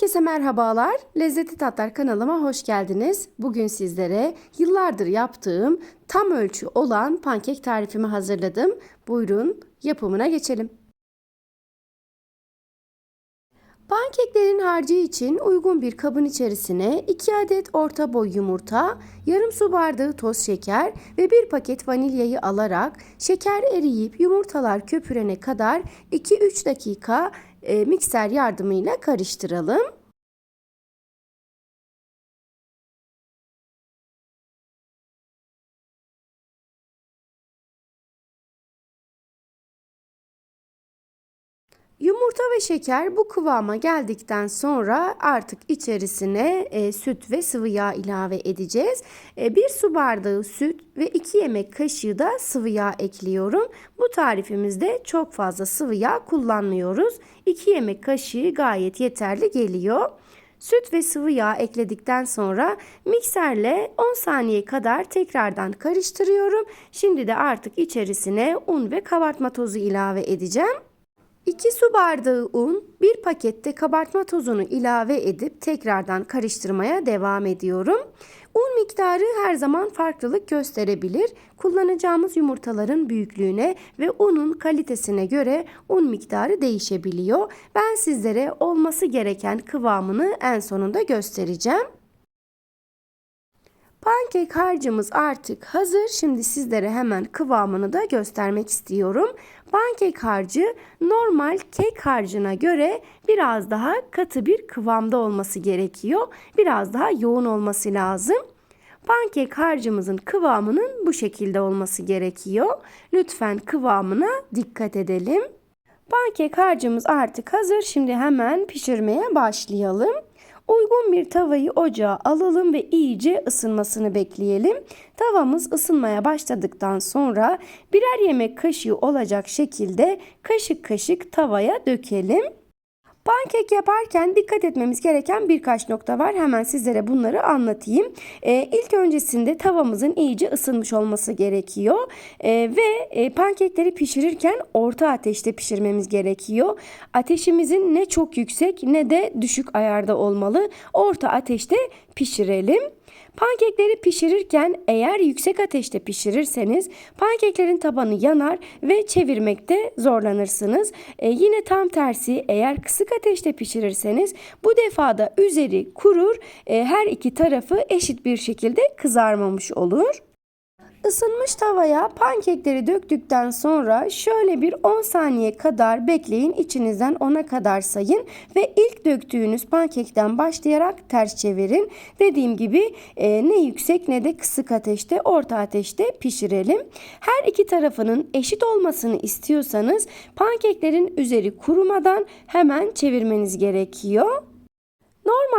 Herkese merhabalar. Lezzeti Tatlar kanalıma hoş geldiniz. Bugün sizlere yıllardır yaptığım tam ölçü olan pankek tarifimi hazırladım. Buyurun yapımına geçelim. Pankeklerin harcı için uygun bir kabın içerisine 2 adet orta boy yumurta, yarım su bardağı toz şeker ve 1 paket vanilyayı alarak şeker eriyip yumurtalar köpürene kadar 2-3 dakika e, mikser yardımıyla karıştıralım. Yumurta ve şeker bu kıvama geldikten sonra artık içerisine e, süt ve sıvı yağ ilave edeceğiz. E, bir su bardağı süt ve 2 yemek kaşığı da sıvı yağ ekliyorum. Bu tarifimizde çok fazla sıvı yağ kullanmıyoruz. 2 yemek kaşığı gayet yeterli geliyor. Süt ve sıvı yağ ekledikten sonra mikserle 10 saniye kadar tekrardan karıştırıyorum. Şimdi de artık içerisine un ve kabartma tozu ilave edeceğim. 2 su bardağı un, 1 pakette kabartma tozunu ilave edip tekrardan karıştırmaya devam ediyorum. Un miktarı her zaman farklılık gösterebilir. Kullanacağımız yumurtaların büyüklüğüne ve unun kalitesine göre un miktarı değişebiliyor. Ben sizlere olması gereken kıvamını en sonunda göstereceğim. Pankek harcımız artık hazır. Şimdi sizlere hemen kıvamını da göstermek istiyorum. Pankek harcı normal kek harcına göre biraz daha katı bir kıvamda olması gerekiyor. Biraz daha yoğun olması lazım. Pankek harcımızın kıvamının bu şekilde olması gerekiyor. Lütfen kıvamına dikkat edelim. Pankek harcımız artık hazır. Şimdi hemen pişirmeye başlayalım. Uygun bir tavayı ocağa alalım ve iyice ısınmasını bekleyelim. Tavamız ısınmaya başladıktan sonra birer yemek kaşığı olacak şekilde kaşık kaşık tavaya dökelim. Pankek yaparken dikkat etmemiz gereken birkaç nokta var. Hemen sizlere bunları anlatayım. Ee, ilk öncesinde tavamızın iyice ısınmış olması gerekiyor. Ee, ve e, pankekleri pişirirken orta ateşte pişirmemiz gerekiyor. Ateşimizin ne çok yüksek ne de düşük ayarda olmalı. Orta ateşte pişirelim. Pankekleri pişirirken eğer yüksek ateşte pişirirseniz pankeklerin tabanı yanar ve çevirmekte zorlanırsınız. E, yine tam tersi eğer kısık ateşte pişirirseniz bu defada üzeri kurur, e, her iki tarafı eşit bir şekilde kızarmamış olur. Isınmış tavaya pankekleri döktükten sonra şöyle bir 10 saniye kadar bekleyin. İçinizden 10'a kadar sayın ve ilk döktüğünüz pankekten başlayarak ters çevirin. Dediğim gibi e, ne yüksek ne de kısık ateşte orta ateşte pişirelim. Her iki tarafının eşit olmasını istiyorsanız pankeklerin üzeri kurumadan hemen çevirmeniz gerekiyor.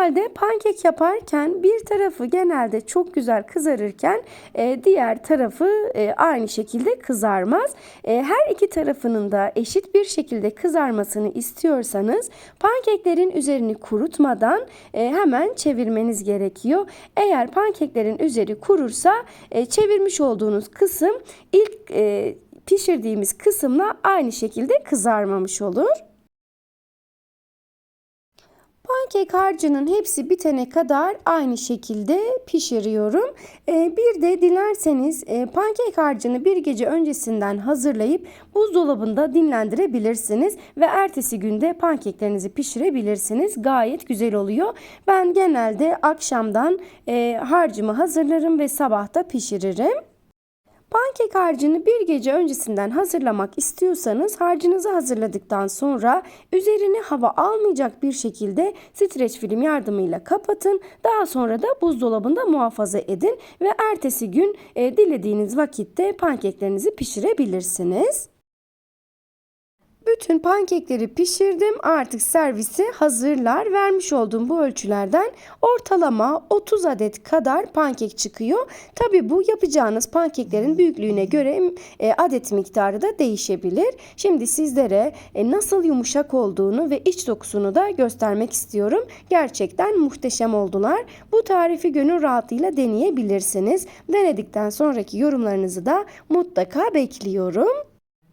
Normalde pankek yaparken bir tarafı genelde çok güzel kızarırken e, diğer tarafı e, aynı şekilde kızarmaz. E, her iki tarafının da eşit bir şekilde kızarmasını istiyorsanız pankeklerin üzerini kurutmadan e, hemen çevirmeniz gerekiyor. Eğer pankeklerin üzeri kurursa e, çevirmiş olduğunuz kısım ilk e, pişirdiğimiz kısımla aynı şekilde kızarmamış olur. Pankek harcının hepsi bitene kadar aynı şekilde pişiriyorum. Ee, bir de dilerseniz e, pankek harcını bir gece öncesinden hazırlayıp buzdolabında dinlendirebilirsiniz ve ertesi günde pankeklerinizi pişirebilirsiniz. Gayet güzel oluyor. Ben genelde akşamdan e, harcımı hazırlarım ve sabahta pişiririm. Pankek harcını bir gece öncesinden hazırlamak istiyorsanız harcınızı hazırladıktan sonra üzerine hava almayacak bir şekilde streç film yardımıyla kapatın. Daha sonra da buzdolabında muhafaza edin ve ertesi gün e, dilediğiniz vakitte pankeklerinizi pişirebilirsiniz. Bütün pankekleri pişirdim. Artık servisi hazırlar. Vermiş olduğum bu ölçülerden ortalama 30 adet kadar pankek çıkıyor. Tabi bu yapacağınız pankeklerin büyüklüğüne göre e, adet miktarı da değişebilir. Şimdi sizlere e, nasıl yumuşak olduğunu ve iç dokusunu da göstermek istiyorum. Gerçekten muhteşem oldular. Bu tarifi gönül rahatlığıyla deneyebilirsiniz. Denedikten sonraki yorumlarınızı da mutlaka bekliyorum.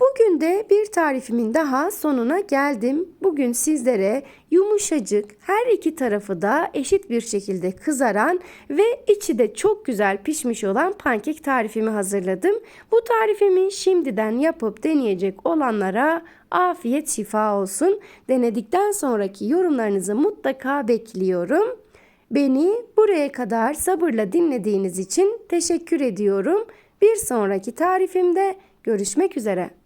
Bugün de bir tarifimin daha sonuna geldim. Bugün sizlere yumuşacık, her iki tarafı da eşit bir şekilde kızaran ve içi de çok güzel pişmiş olan pankek tarifimi hazırladım. Bu tarifimi şimdiden yapıp deneyecek olanlara afiyet şifa olsun. Denedikten sonraki yorumlarınızı mutlaka bekliyorum. Beni buraya kadar sabırla dinlediğiniz için teşekkür ediyorum. Bir sonraki tarifimde görüşmek üzere.